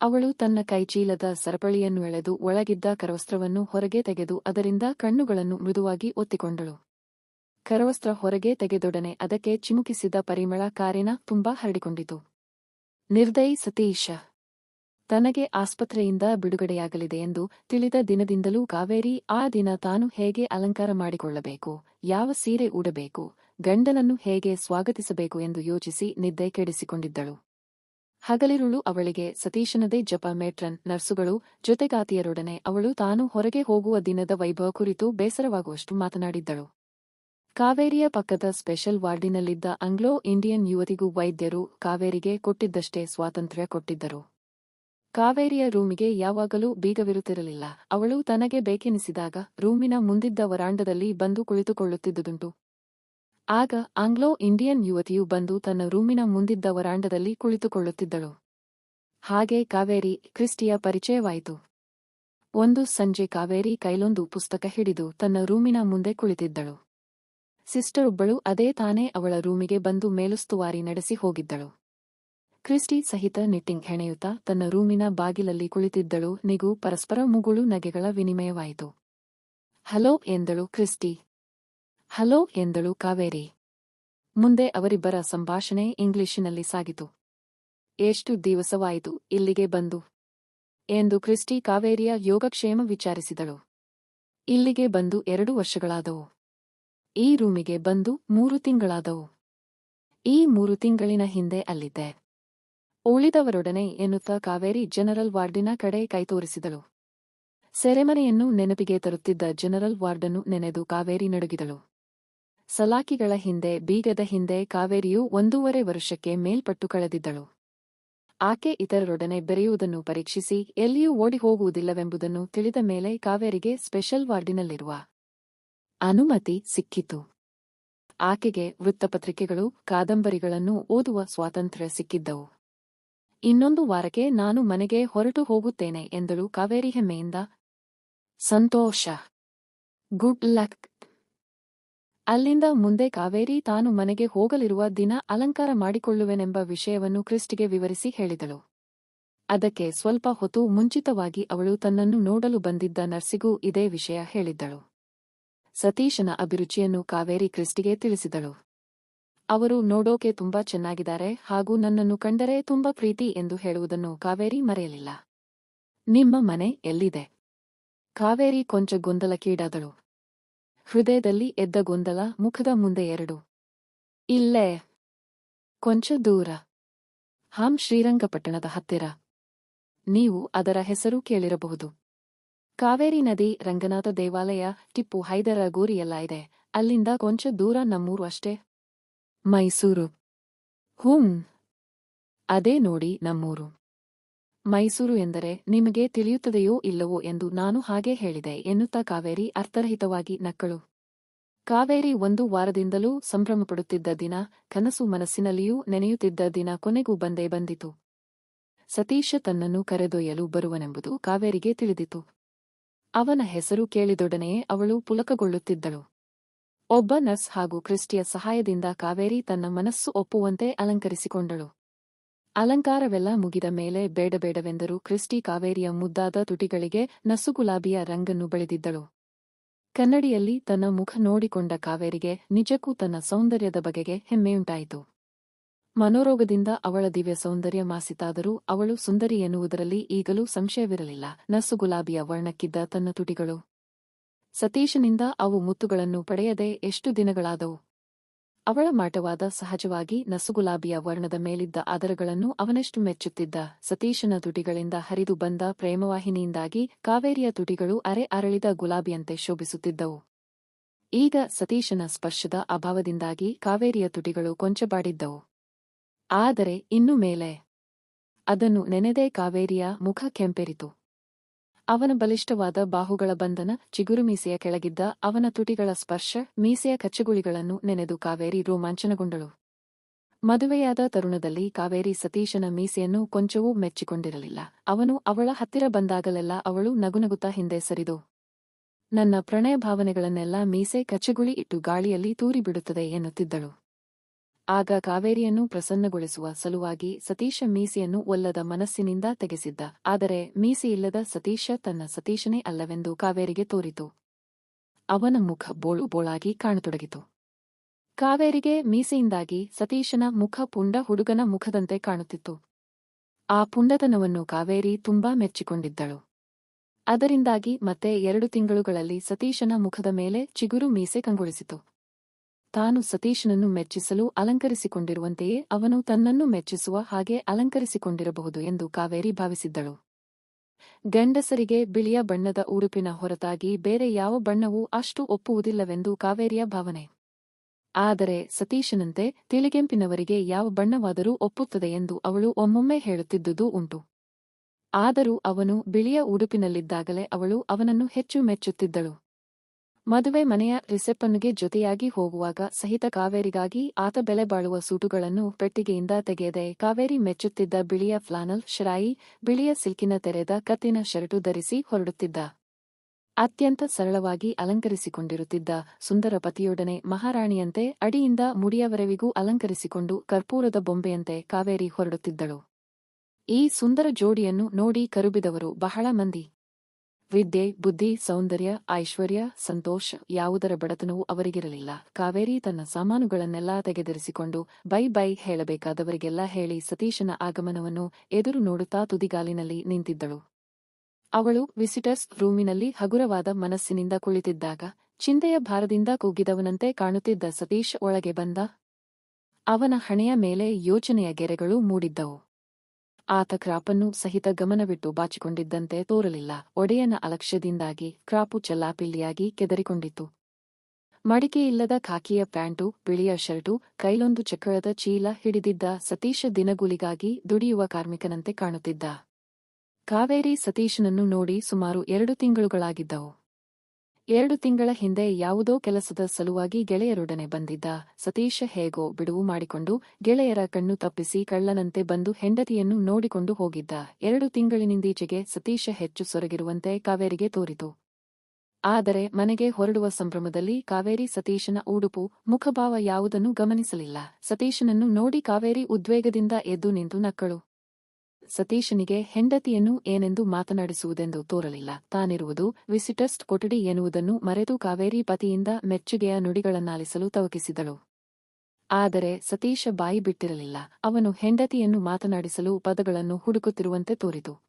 ಅವಳು ತನ್ನ ಕೈಚೀಲದ ಸರಪಳಿಯನ್ನು ಎಳೆದು ಒಳಗಿದ್ದ ಕರವಸ್ತ್ರವನ್ನು ಹೊರಗೆ ತೆಗೆದು ಅದರಿಂದ ಕಣ್ಣುಗಳನ್ನು ಮೃದುವಾಗಿ ಒತ್ತಿಕೊಂಡಳು. ಕರವಸ್ತ್ರ ಹೊರಗೆ ತೆಗೆದೊಡನೆ ಅದಕ್ಕೆ ಚಿಮುಕಿಸಿದ ಪರಿಮಳ ಕಾರಿನ ತುಂಬಾ ಹರಡಿಕೊಂಡಿತು. ನಿರ್ದಯಿ ಸತೀಶ! ತನಗೆ ಆಸ್ಪತ್ರೆಯಿಂದ ಬಿಡುಗಡೆಯಾಗಲಿದೆ ಎಂದು ತಿಳಿದ ದಿನದಿಂದಲೂ ಕಾವೇರಿ ಆ ದಿನ ತಾನು ಹೇಗೆ ಅಲಂಕಾರ ಮಾಡಿಕೊಳ್ಳಬೇಕು, ಯಾವ ಸೀರೆ ಉಡಬೇಕು ಗಂಡನನ್ನು ಹೇಗೆ ಸ್ವಾಗತಿಸಬೇಕು ಎಂದು ಯೋಚಿಸಿ ನಿದ್ದೆ ಕೆಡಿಸಿಕೊಂಡಿದ್ದಳು. ಹಗಲಿರುಳು ಅವಳಿಗೆ ಸತೀಶನದೇ ಜಪ ಮೇಟ್ರನ್, ನರ್ಸುಗಳು, ಜೊತೆಗಾತಿಯರೊಡನೆ ಅವಳು ತಾನು ಹೊರಗೆ ಹೋಗುವ ದಿನದ ವೈಭವ ಕುರಿತು ಬೇಸರವಾಗುವಷ್ಟು ಮಾತನಾಡಿದ್ದಳು. ಕಾವೇರಿಯ ಪಕ್ಕದ ಸ್ಪೆಷಲ್ ವಾರ್ಡಿನಲ್ಲಿದ್ದ ಆಂಗ್ಲೋ ಇಂಡಿಯನ್ ಯುವತಿಗೂ ವೈದ್ಯರು ಕಾವೇರಿಗೆ ಕೊಟ್ಟಿದ್ದಷ್ಟೇ ಸ್ವಾತಂತ್ರ್ಯ ಕೊಟ್ಟಿದ್ದರು. ಕಾವೇರಿಯ ರೂಮಿಗೆ ಯಾವಾಗಲೂ ಬೀಗವಿರುತ್ತಿರಲಿಲ್ಲ. ಅವಳು ತನಗೆ ಬೇಕೆನಿಸಿದಾಗ ರೂಮಿನ ಮುಂದಿದ್ದ ವರಾಂಡದಲ್ಲಿ ಬಂದು ಕುಳಿತುಕೊಳ್ಳುತ್ತಿದ್ದುದುಂಟು. ಆಗ ಆಂಗ್ಲೋ ಇಂಡಿಯನ್ ಯುವತಿಯು ಬಂದು ತನ್ನ ರೂಮಿನ ಮುಂದಿದ್ದ ವರಾಂಡದಲ್ಲಿ ಕುಳಿತುಕೊಳ್ಳುತ್ತಿದ್ದಳು. ಹಾಗೆ ಕಾವೇರಿ ಕ್ರಿಸ್ಟಿಯ ಪರಿಚಯವಾಯಿತು. ಒಂದು ಸಂಜೆ ಕಾವೇರಿ ಕೈಲೊಂದು ಪುಸ್ತಕ ಹಿಡಿದು ತನ್ನ ರೂಮಿನ ಮುಂದೆ ಕುಳಿತಿದ್ದಳು. ಸಿಸ್ಟರೊಬ್ಬಳು ಅದೇ ತಾನೇ ಅವಳ ರೂಮಿಗೆ ಬಂದು ಮೇಲುಸ್ತುವಾರಿ ನಡೆಸಿ ಹೋಗಿದ್ದಳು. ಕ್ರಿಸ್ಟಿ ಸಹಿತ ನಿಟ್ಟಿಂಗ್ ಹೆಣೆಯುತ್ತಾ ತನ್ನ ರೂಮಿನ ಬಾಗಿಲಲ್ಲಿ ಕುಳಿತಿದ್ದಳು, ನಿಗೂ ಪರಸ್ಪರ ಮುಗುಳು ನಗೆಗಳ ವಿನಿಮಯವಾಯಿತು. ಹಲೋ ಎಂದಳು ಕ್ರಿಸ್ಟಿ. ಹಲೋ ಎಂದಳು ಕಾವೇರಿ. ಮುಂದೆ ಅವರಿಬ್ಬರ ಸಂಭಾಷಣೆ ಇಂಗ್ಲಿಶಿನಲ್ಲಿ ಸಾಗಿತು. ಎಷ್ಟು ದಿವಸವಾಯಿತು ಇಲ್ಲಿಗೆ ಬಂದು? ಎಂದು ಕ್ರಿಸ್ಟಿ ಕಾವೇರಿಯ ಯೋಗಕ್ಷೇಮ ವಿಚಾರಿಸಿದಳು. ಇಲ್ಲಿಗೆ ಬಂದು ಎರಡು ವರ್ಷಗಳಾದವು. ಈ ರೂಮಿಗೆ ಬಂದು ಮೂರು ತಿಂಗಳಾದವು. ಈ ಮೂರು ತಿಂಗಳಿನ ಹಿಂದೆ ಅಲ್ಲಿದ್ದೆ. ಉಳಿದವರೊಡನೆ ಎನ್ನುತ್ತಾ ಕಾವೇರಿ ಜನರಲ್ ವಾರ್ಡಿನ ಕಡೆ ಕೈತೋರಿಸಿದಳು ಸೆರೆಮನೆಯನ್ನು ನೆನಪಿಗೆ ತರುತ್ತಿದ್ದ ಜನರಲ್ ವಾರ್ಡನ್ನು ನೆನೆದು ಕಾವೇರಿ ನಡುಗಿದಳು. ಸಲಾಕಿಗಳ ಹಿಂದೆ, ಬೀಗದ ಹಿಂದೆ ಕಾವೇರಿಯು ಒಂದೂವರೆ ವರ್ಷಕ್ಕೆ ಮೇಲ್ಪಟ್ಟು ಕಳೆದಿದ್ದಳು. ಆಕೆ ಇತರರೊಡನೆ ಬೆರೆಯುವುದನ್ನು ಪರೀಕ್ಷಿಸಿ, ಎಲ್ಲಿಯೂ ಓಡಿ ಹೋಗುವುದಿಲ್ಲವೆಂಬುದನ್ನು ತಿಳಿದ ಮೇಲೆ ಕಾವೇರಿಗೆ ಸ್ಪೆಷಲ್ ವಾರ್ಡಿನಲ್ಲಿರುವ ಅನುಮತಿ ಸಿಕ್ಕಿತು. ಆಕೆಗೆ ವೃತ್ತಪತ್ರಿಕೆಗಳು, ಕಾದಂಬರಿಗಳನ್ನು ಓದುವ ಸ್ವಾತಂತ್ರ್ಯ ಸಿಕ್ಕಿದ್ದವು. ಇನ್ನೊಂದು ವಾರಕ್ಕೆ ನಾನು ಮನೆಗೆ ಹೊರಟು ಹೋಗುತ್ತೇನೆ ಎಂದಳು ಕಾವೇರಿ ಹೆಮ್ಮೆಯಿಂದ. ಸಂತೋಷ. Good luck. ಅಲ್ಲಿಂದ ಮುಂದೆ ಕಾವೇರಿ ತಾನು ಮನೆಗೆ ಹೋಗಲಿರುವ ದಿನ ಅಲಂಕಾರ ಮಾಡಿಕೊಳ್ಳುವೆನೆಂಬ ವಿಷಯವನ್ನು ಕ್ರಿಸ್ಟಿಗೆ ವಿವರಿಸಿ ಹೇಳಿದಳು. ಅದಕ್ಕೆ ಸ್ವಲ್ಪ ಹೊತ್ತು ಮುಂಚಿತವಾಗಿ ಅವಳು ತನ್ನನ್ನು ನೋಡಲು ಬಂದಿದ್ದ ನರ್ಸಿಗೂ ಇದೇ ವಿಷಯ ಹೇಳಿದ್ದಳು. ಸತೀಶನ ಅಭಿರುಚಿಯನ್ನು ಕಾವೇರಿ ಕ್ರಿಸ್ಟಿಗೆ ತಿಳಿಸಿದಳು. ಅವರು ನೋಡೋಕೆ ತುಂಬಾ ಚೆನ್ನಾಗಿದ್ದಾರೆ ಹಾಗೂ ನನ್ನನ್ನು ಕಂಡರೆ ತುಂಬಾ ಪ್ರೀತಿ ಎಂದು ಹೇಳುವುದನ್ನು ಕಾವೇರಿ ಮರೆಯಲಿಲ್ಲ. ನಿಮ್ಮ ಮನೆ ಎಲ್ಲಿದೆ? ಕಾವೇರಿ ಕೊಂಚ ಗೊಂದಲಕ್ಕೀಡಾದಳು. ಹೃದಯದಲ್ಲಿ ಎದ್ದ ಗೊಂದಲ, ಮುಖದ ಮುಂದೆ ಎರಡು. ಇಲ್ಲೇ. ಕೊಂಚ ದೂರ. ಹಾಂ, ಶ್ರೀರಂಗಪಟ್ಟಣದ ಹತ್ತಿರ. ನೀವು ಅದರ ಹೆಸರು ಕೇಳಿರಬಹುದು. ಕಾವೇರಿ ನದಿ, ರಂಗನಾಥ ದೇವಾಲಯ, ಟಿಪ್ಪು ಹೈದರ ಗೋರಿಯೆಲ್ಲ ಇದೆ. ಅಲ್ಲಿಂದ ಕೊಂಚ ದೂರ ನಮ್ಮೂರು ಅಷ್ಟೇ. ಮೈಸೂರು. ಹೂಂ. ಅದೇ ನೋಡಿ ನಮ್ಮೂರು. ಮೈಸೂರು ಎಂದರೆ ನಿಮಗೆ ತಿಳಿಯುತ್ತದೆಯೋ ಇಲ್ಲವೋ ಎಂದು ನಾನು ಹಾಗೆ ಹೇಳಿದೆ ಎನ್ನುತ್ತಾ ಕಾವೇರಿ ಅರ್ಥರಹಿತವಾಗಿ ನಕ್ಕಳು. ಕಾವೇರಿ ಒಂದು ವಾರದಿಂದಲೂ ಸಂಭ್ರಮಪಡುತ್ತಿದ್ದ ದಿನ, ಕನಸು ಮನಸ್ಸಿನಲ್ಲಿಯೂ ನೆನೆಯುತ್ತಿದ್ದ ದಿನ ಕೊನೆಗೂ ಬಂದೇ ಬಂದಿತು. ಸತೀಶ ತನ್ನನ್ನು ಕರೆದೊಯ್ಯಲು ಬರುವನೆಂಬುದು ಕಾವೇರಿಗೆ ತಿಳಿದಿತು. ಅವನ ಹೆಸರು ಕೇಳಿದೊಡನೆಯೇ ಅವಳು ಪುಲಕಗೊಳ್ಳುತ್ತಿದ್ದಳು. ಒಬ್ಬ ನರ್ಸ್ ಹಾಗೂ ಕ್ರಿಸ್ಟಿಯ ಸಹಾಯದಿಂದ ಕಾವೇರಿ ತನ್ನ ಮನಸ್ಸು ಒಪ್ಪುವಂತೆ ಅಲಂಕರಿಸಿಕೊಂಡಳು. ಅಲಂಕಾರವೆಲ್ಲ ಮುಗಿದ ಮೇಲೆ ಬೇಡಬೇಡವೆಂದರೂ ಕ್ರಿಸ್ಟಿ ಕಾವೇರಿಯ ಮುದ್ದಾದ ತುಟಿಗಳಿಗೆ ನಸುಗುಲಾಬಿಯ ರಂಗನ್ನು ಬೆಳೆದಿದ್ದಳು. ಕನ್ನಡಿಯಲ್ಲಿ ತನ್ನ ಮುಖ ನೋಡಿಕೊಂಡ ಕಾವೇರಿಗೆ ನಿಜಕ್ಕೂ ತನ್ನ ಸೌಂದರ್ಯದ ಬಗೆಗೆ ಹೆಮ್ಮೆಯುಂಟಾಯಿತು. ಮನೋರೋಗದಿಂದ ಅವಳ ದಿವ್ಯ ಸೌಂದರ್ಯ ಮಾಸಿತಾದರೂ ಅವಳು ಸುಂದರಿ ಎನ್ನುವುದರಲ್ಲಿ ಈಗಲೂ ಸಂಶಯವಿರಲಿಲ್ಲ. ನಸುಗುಲಾಬಿಯ ವರ್ಣಕ್ಕಿದ್ದ ತನ್ನ ತುಟಿಗಳು. ಸತೀಶನಿಂದ ಅವು ಮುತ್ತುಗಳನ್ನು ಪಡೆಯದೆ ಎಷ್ಟು ದಿನಗಳಾದವು. ಅವಳ ಮಾಟವಾದ ಸಹಜವಾಗಿ ನಸುಗುಲಾಬಿಯ ವರ್ಣದ ಮೇಲಿದ್ದ ಆದರಗಳನ್ನು ಅವನಷ್ಟು ಮೆಚ್ಚುತ್ತಿದ್ದ ಸತೀಶನ ತುಟಿಗಳಿಂದ ಹರಿದು ಬಂದ ಪ್ರೇಮವಾಹಿನಿಯಿಂದಾಗಿ ಕಾವೇರಿಯ ತುಟಿಗಳು ಅರೆ ಅರಳಿದ ಗುಲಾಬಿಯಂತೆ ಶೋಭಿಸುತ್ತಿದ್ದವು. ಈಗ ಸತೀಶನ ಸ್ಪರ್ಶದ ಅಭಾವದಿಂದಾಗಿ ಕಾವೇರಿಯ ತುಟಿಗಳು ಕೊಂಚಬಾಡಿದ್ದವು. ಆದರೆ ಇನ್ನು ಮೇಲೆ ಅದನ್ನು ನೆನೆದೇ ಕಾವೇರಿಯ ಮುಖ ಕೆಂಪೆರಿತು. ಅವನ ಬಲಿಷ್ಠವಾದ ಬಾಹುಗಳ ಬಂಧನ ಚಿಗುರು ಮೀಸೆಯ ಕೆಳಗಿದ್ದ ಅವನ ತುಟಿಗಳ ಸ್ಪರ್ಶ ಮೀಸೆಯ ಕಚ್ಚಗುಳಿಗಳನ್ನು ನೆನೆದು ಕಾವೇರಿ ರೋಮಾಂಚನಗೊಂಡಳು. ಮದುವೆಯಾದ ತರುಣದಲ್ಲಿ ಕಾವೇರಿ ಸತೀಶನ ಮೀಸೆಯನ್ನು ಕೊಂಚವೂ ಮೆಚ್ಚಿಕೊಂಡಿರಲಿಲ್ಲ. ಅವನು ಅವಳ ಹತ್ತಿರ ಬಂದಾಗಲೆಲ್ಲ ಅವಳು ನಗುನಗುತ್ತಾ ಹಿಂದೆ ಸರಿದು. ನನ್ನ ಪ್ರಣಯ ಭಾವನೆಗಳನ್ನೆಲ್ಲ ಮೀಸೆ ಕಚ್ಚಗುಳಿ ಇಟ್ಟು ಗಾಳಿಯಲ್ಲಿ ತೂರಿಬಿಡುತ್ತದೆ ಎನ್ನುತ್ತಿದ್ದಳು. ಆಗ ಕಾವೇರಿಯನ್ನು ಪ್ರಸನ್ನಗೊಳಿಸುವ ಸಲುವಾಗಿ ಸತೀಶ ಮೀಸೆಯನ್ನು ಒಲ್ಲದ ಮನಸ್ಸಿನಿಂದ ತೆಗೆಸಿದ್ದ. ಆದರೆ ಮೀಸೆಯಿಲ್ಲದ ಸತೀಶ ತನ್ನ ಸತೀಶನೇ ಅಲ್ಲವೆಂದು ಕಾವೇರಿಗೆ ತೋರಿತು. ಅವನ ಮುಖ ಬೋಳು ಬೋಳಾಗಿ ಕಾಣತೊಡಗಿತು. ಕಾವೇರಿಗೆ ಮೀಸೆಯಿಂದಾಗಿ ಸತೀಶನ ಮುಖ ಪುಂಡ ಹುಡುಗನ ಮುಖದಂತೆ ಕಾಣುತ್ತಿತ್ತು. ಆ ಪುಂಡತನವನ್ನು ಕಾವೇರಿ ತುಂಬಾ ಮೆಚ್ಚಿಕೊಂಡಿದ್ದಳು. ಅದರಿಂದಾಗಿ ಮತ್ತೆ ಎರಡು ತಿಂಗಳುಗಳಲ್ಲಿ ಸತೀಶನ ಮುಖದ ಮೇಲೆ ಚಿಗುರು ಮೀಸೆ ಕಂಗೊಳಿಸಿತು. ತಾನು ಸತೀಶನನ್ನು ಮೆಚ್ಚಿಸಲು ಅಲಂಕರಿಸಿಕೊಂಡಿರುವಂತೆಯೇ ಅವನು ತನ್ನನ್ನು ಮೆಚ್ಚಿಸುವ ಹಾಗೆ ಅಲಂಕರಿಸಿಕೊಂಡಿರಬಹುದು ಎಂದು ಕಾವೇರಿ ಭಾವಿಸಿದ್ದಳು. ಗಂಡಸರಿಗೆ ಬಿಳಿಯ ಬಣ್ಣದ ಉಡುಪಿನ ಹೊರತಾಗಿ ಬೇರೆ ಯಾವ ಬಣ್ಣವೂ ಅಷ್ಟು ಒಪ್ಪುವುದಿಲ್ಲವೆಂದು ಕಾವೇರಿಯ ಭಾವನೆ. ಆದರೆ ಸತೀಶನಂತೆ ತಿಳಿಗೆಂಪಿನವರಿಗೆ ಯಾವ ಬಣ್ಣವಾದರೂ ಒಪ್ಪುತ್ತದೆ ಎಂದು ಅವಳು ಒಮ್ಮೊಮ್ಮೆ ಹೇಳುತ್ತಿದ್ದುದೂ ಉಂಟು. ಆದರೂ ಅವನು ಬಿಳಿಯ ಉಡುಪಿನಲ್ಲಿದ್ದಾಗಲೇ ಅವಳು ಅವನನ್ನು ಹೆಚ್ಚು ಮೆಚ್ಚುತ್ತಿದ್ದಳು. ಮದುವೆ ಮನೆಯ ರಿಸೆಪ್ಪನ್ಗೆ ಜೊತೆಯಾಗಿ ಹೋಗುವಾಗ ಸಹಿತ ಕಾವೇರಿಗಾಗಿ ಆತ ಬೆಲೆ ಬಾಳುವ ಸೂಟುಗಳನ್ನು ಪೆಟ್ಟಿಗೆಯಿಂದ ತೆಗೆಯದೆ ಕಾವೇರಿ ಮೆಚ್ಚುತ್ತಿದ್ದ ಬಿಳಿಯ ಫ್ಲಾನಲ್ ಶರಾಯಿ, ಬಿಳಿಯ ಸಿಲ್ಕಿನ ತೆರೆದ ಕತ್ತಿನ ಶರ್ಟು ಧರಿಸಿ ಹೊರಡುತ್ತಿದ್ದ. ಅತ್ಯಂತ ಸರಳವಾಗಿ ಅಲಂಕರಿಸಿಕೊಂಡಿರುತ್ತಿದ್ದ ಸುಂದರ ಪತಿಯೊಡನೆ ಮಹಾರಾಣಿಯಂತೆ ಅಡಿಯಿಂದ ಮುಡಿಯವರೆವಿಗೂ ಅಲಂಕರಿಸಿಕೊಂಡು ಕರ್ಪೂರದ ಬೊಂಬೆಯಂತೆ ಕಾವೇರಿ ಹೊರಡುತ್ತಿದ್ದಳು. ಈ ಸುಂದರ ಜೋಡಿಯನ್ನು ನೋಡಿ ಕರುಬಿದವರು ಬಹಳ ಮಂದಿ. ವಿದ್ಯೆ, ಬುದ್ಧಿ, ಸೌಂದರ್ಯ, ಐಶ್ವರ್ಯ, ಸಂತೋಷ ಯಾವುದರ ಬಡತನವೂ ಅವರಿಗಿರಲಿಲ್ಲ. ಕಾವೇರಿ ತನ್ನ ಸಾಮಾನುಗಳನ್ನೆಲ್ಲ ತೆಗೆದರಿಸಿಕೊಂಡು ಬೈ ಬೈ ಹೇಳಬೇಕಾದವರಿಗೆಲ್ಲ ಹೇಳಿ ಸತೀಶನ ಆಗಮನವನ್ನು ಎದುರು ನೋಡುತ್ತಾ ತುದಿಗಾಲಿನಲ್ಲಿ ನಿಂತಿದ್ದಳು. ಅವಳು ವಿಸಿಟರ್ಸ್ ರೂಮಿನಲ್ಲಿ ಹಗುರವಾದ ಮನಸ್ಸಿನಿಂದ ಕುಳಿತಿದ್ದಾಗ ಚಿಂತೆಯ ಭಾರದಿಂದ ಕೂಗಿದವನಂತೆ ಕಾಣುತ್ತಿದ್ದ ಸತೀಶ್ ಒಳಗೆ ಬಂದ. ಅವನ ಹಣೆಯ ಮೇಲೆ ಯೋಚನೆಯ ಗೆರೆಗಳು ಮೂಡಿದ್ದವು. ಆತ ಕ್ರಾಪನ್ನು ಸಹಿತ ಗಮನವಿಟ್ಟು ಬಾಚಿಕೊಂಡಿದ್ದಂತೆ ತೋರಲಿಲ್ಲ. ಒಡೆಯನ ಅಲಕ್ಷ್ಯದಿಂದಾಗಿ ಕ್ರಾಪು ಚಲ್ಲಾಪಿಲ್ಲಿಯಾಗಿ ಕೆದರಿಕೊಂಡಿತು ಮಡಿಕೆಯಿಲ್ಲದ ಖಾಕಿಯ ಪ್ಯಾಂಟು, ಬಿಳಿಯ ಶರ್ಟು, ಕೈಲೊಂದು ಚಕ್ರದ ಚೀಲ ಹಿಡಿದಿದ್ದ ಸತೀಶ ದಿನಗೂಲಿಗಾಗಿ ದುಡಿಯುವ ಕಾರ್ಮಿಕನಂತೆ ಕಾಣುತ್ತಿದ್ದ. ಕಾವೇರಿ ಸತೀಶನನ್ನು ನೋಡಿ ಸುಮಾರು ಎರಡು ತಿಂಗಳುಗಳಾಗಿದ್ದವು. ಎರಡು ತಿಂಗಳ ಹಿಂದೆ ಯಾವುದೋ ಕೆಲಸದ ಸಲುವಾಗಿ ಗೆಳೆಯರೊಡನೆ ಬಂದಿದ್ದ ಸತೀಶ ಹೇಗೋ ಬಿಡುವು ಮಾಡಿಕೊಂಡು ಗೆಳೆಯರ ಕಣ್ಣು ತಪ್ಪಿಸಿ ಕಳ್ಳನಂತೆ ಬಂದು ಹೆಂಡತಿಯನ್ನು ನೋಡಿಕೊಂಡು ಹೋಗಿದ್ದ. ಎರಡು ತಿಂಗಳಿನಿಂದೀಚೆಗೆ ಸತೀಶ ಹೆಚ್ಚು ಸೊರಗಿರುವಂತೆ ಕಾವೇರಿಗೆ ತೋರಿತು. ಆದರೆ ಮನೆಗೆ ಹೊರಡುವ ಸಂಭ್ರಮದಲ್ಲಿ ಕಾವೇರಿ ಸತೀಶನ ಉಡುಪು, ಮುಖಭಾವ ಯಾವುದನ್ನೂ ಗಮನಿಸಲಿಲ್ಲ. ಸತೀಶನನ್ನು ನೋಡಿ ಕಾವೇರಿ ಉದ್ವೇಗದಿಂದ ಎದ್ದು ನಿಂತು ನಕ್ಕಳು. ಸತೀಶನಿಗೆ ಹೆಂಡತಿಯನ್ನು ಏನೆಂದು ಮಾತನಾಡಿಸುವುದೆಂದು ತೋರಲಿಲ್ಲ. ತಾನಿರುವುದು ವಿಸಿಟಸ್ಟ್ ಕೊಠಡಿ ಎನ್ನುವುದನ್ನು ಮರೆತು ಕಾವೇರಿ ಪತಿಯಿಂದ ಮೆಚ್ಚುಗೆಯ ನುಡಿಗಳನ್ನಾಲಿಸಲು ತವಕಿಸಿದಳು. ಆದರೆ ಸತೀಶ ಬಾಯಿ ಬಿಟ್ಟಿರಲಿಲ್ಲ. ಅವನು ಹೆಂಡತಿಯನ್ನು ಮಾತನಾಡಿಸಲು ಪದಗಳನ್ನು ಹುಡುಕುತ್ತಿರುವಂತೆ ತೋರಿತು.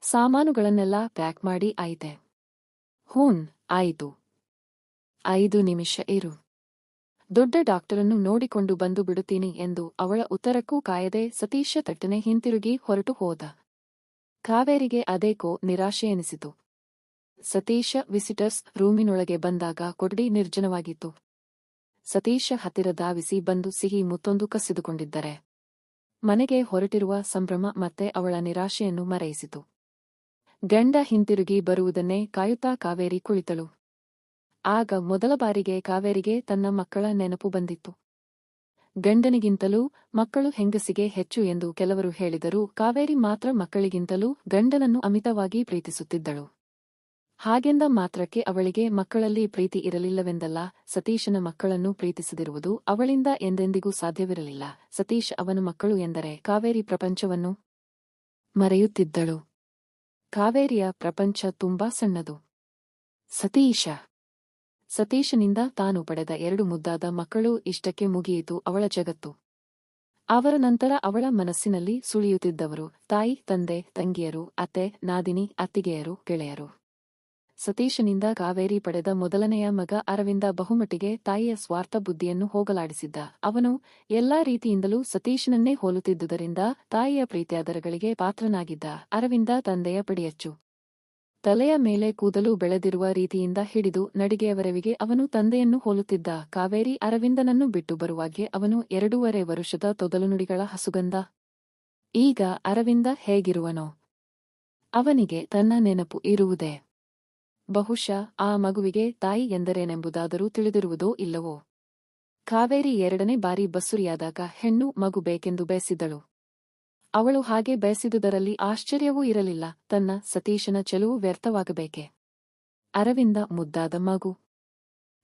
ಸಾಮಾನುಗಳನ್ನೆಲ್ಲ ಪ್ಯಾಕ್ ಮಾಡಿ ಆಯಿತೆ. ಹೂನ್, ಆಯಿತು. ಐದು ನಿಮಿಷ ಇರು. ದೊಡ್ಡ ಡಾಕ್ಟರನ್ನು ನೋಡಿಕೊಂಡು ಬಂದು ಬಿಡುತ್ತೀನಿ ಎಂದು ಅವಳ ಉತ್ತರಕ್ಕೂ ಕಾಯದೆ ಸತೀಶ ತಟ್ಟನೆ ಹಿಂತಿರುಗಿ ಹೊರಟು ಹೋದ. ಕಾವೇರಿಗೆ ಅದೇಕೋ ನಿರಾಶೆ ಎನಿಸಿತು. ಸತೀಶ ವಿಸಿಟರ್ಸ್ ರೂಮಿನೊಳಗೆ ಬಂದಾಗ ಕೊಡಡಿ ನಿರ್ಜನವಾಗಿತ್ತು. ಸತೀಶ ಹತ್ತಿರ ಧಾವಿಸಿ ಬಂದು ಸಿಹಿ ಮುತ್ತೊಂದು ಕಸಿದುಕೊಂಡಿದ್ದರೆ. ಮನೆಗೆ ಹೊರಟಿರುವ ಸಂಭ್ರಮ ಮತ್ತೆ ಅವಳ ನಿರಾಶೆಯನ್ನು ಮರೆಯಿಸಿತು. ಗಂಡ ಹಿಂತಿರುಗಿ ಬರುವುದನ್ನೇ ಕಾಯುತ್ತಾ ಕಾವೇರಿ ಕುಳಿತಳು. ಆಗ ಮೊದಲ ಬಾರಿಗೆ ಕಾವೇರಿಗೆ ತನ್ನ ಮಕ್ಕಳ ನೆನಪು ಬಂದಿತ್ತು. ಗಂಡನಿಗಿಂತಲೂ ಮಕ್ಕಳು ಹೆಂಗಸಿಗೆ ಹೆಚ್ಚು ಎಂದು ಕೆಲವರು ಹೇಳಿದರೂ ಕಾವೇರಿ ಮಾತ್ರ ಮಕ್ಕಳಿಗಿಂತಲೂ ಗಂಡನನ್ನು ಅಮಿತವಾಗಿ ಪ್ರೀತಿಸುತ್ತಿದ್ದಳು. ಹಾಗೆಂದ ಮಾತ್ರಕ್ಕೆ ಅವಳಿಗೆ ಮಕ್ಕಳಲ್ಲಿ ಪ್ರೀತಿ ಇರಲಿಲ್ಲವೆಂದಲ್ಲ, ಸತೀಶನ ಮಕ್ಕಳನ್ನು ಪ್ರೀತಿಸದಿರುವುದು ಅವಳಿಂದ ಎಂದೆಂದಿಗೂ ಸಾಧ್ಯವಿರಲಿಲ್ಲ. ಸತೀಶ್ ಅವನ ಮಕ್ಕಳು ಎಂದರೆ ಕಾವೇರಿ ಪ್ರಪಂಚವನ್ನು ಮರೆಯುತ್ತಿದ್ದಳು. ಕಾವೇರಿಯ ಪ್ರಪಂಚ ತುಂಬಾ ಸಣ್ಣದು. ಸತೀಶ ಸತೀಶನಿಂದ ತಾನು ಪಡೆದ ಎರಡು ಮುದ್ದಾದ ಮಕ್ಕಳು ಇಷ್ಟಕ್ಕೆ ಮುಗಿಯಿತು ಅವಳ ಜಗತ್ತು. ಅವರ ನಂತರ ಅವಳ ಮನಸ್ಸಿನಲ್ಲಿ ಸುಳಿಯುತ್ತಿದ್ದವರು ತಾಯಿ, ತಂದೆ, ತಂಗಿಯರು, ಅತ್ತೆ, ನಾದಿನಿ, ಅತ್ತಿಗೆಯರು, ಗೆಳೆಯರು. ಸತೀಶನಿಂದ ಕಾವೇರಿ ಪಡೆದ ಮೊದಲನೆಯ ಮಗ ಅರವಿಂದ ಬಹುಮಟ್ಟಿಗೆ ತಾಯಿಯ ಸ್ವಾರ್ಥ ಬುದ್ಧಿಯನ್ನು ಹೋಗಲಾಡಿಸಿದ್ದ. ಅವನು ಎಲ್ಲಾ ರೀತಿಯಿಂದಲೂ ಸತೀಶನನ್ನೇ ಹೋಲುತ್ತಿದ್ದುದರಿಂದ ತಾಯಿಯ ಪ್ರೀತಿಯಾದರಗಳಿಗೆ ಪಾತ್ರನಾಗಿದ್ದ ಅರವಿಂದ ತಂದೆಯ ಪಡಿಯಚ್ಚು. ತಲೆಯ ಮೇಲೆ ಕೂದಲು ಬೆಳೆದಿರುವ ರೀತಿಯಿಂದ ಹಿಡಿದು ನಡಿಗೆಯವರೆವಿಗೆ ಅವನು ತಂದೆಯನ್ನು ಹೋಲುತ್ತಿದ್ದ ಕಾವೇರಿ ಅರವಿಂದನನ್ನು ಬಿಟ್ಟು ಬರುವಾಗೆ ಅವನು ಎರಡೂವರೆ ವರುಷದ ತೊದಲುನುಡಿಗಳ ಹಸುಗಂಧ ಈಗ ಅರವಿಂದ ಹೇಗಿರುವನೋ? ಅವನಿಗೆ ತನ್ನ ನೆನಪು ಇರುವುದೇ? ಬಹುಶಃ ಆ ಮಗುವಿಗೆ ತಾಯಿ ಎಂದರೇನೆಂಬುದಾದರೂ ತಿಳಿದಿರುವುದೋ ಇಲ್ಲವೋ? ಕಾವೇರಿ ಎರಡನೇ ಬಾರಿ ಬಸುರಿಯಾದಾಗ ಹೆಣ್ಣು ಮಗು ಬೇಕೆಂದು ಬಯಸಿದ್ದಳು. ಅವಳು ಹಾಗೆ ಬಯಸಿದುದರಲ್ಲಿ ಆಶ್ಚರ್ಯವೂ ಇರಲಿಲ್ಲ. ತನ್ನ ಸತೀಶನ ಚೆಲುವು ವ್ಯರ್ಥವಾಗಬೇಕೆ? ಅರವಿಂದ ಮುದ್ದಾದ ಮಗು.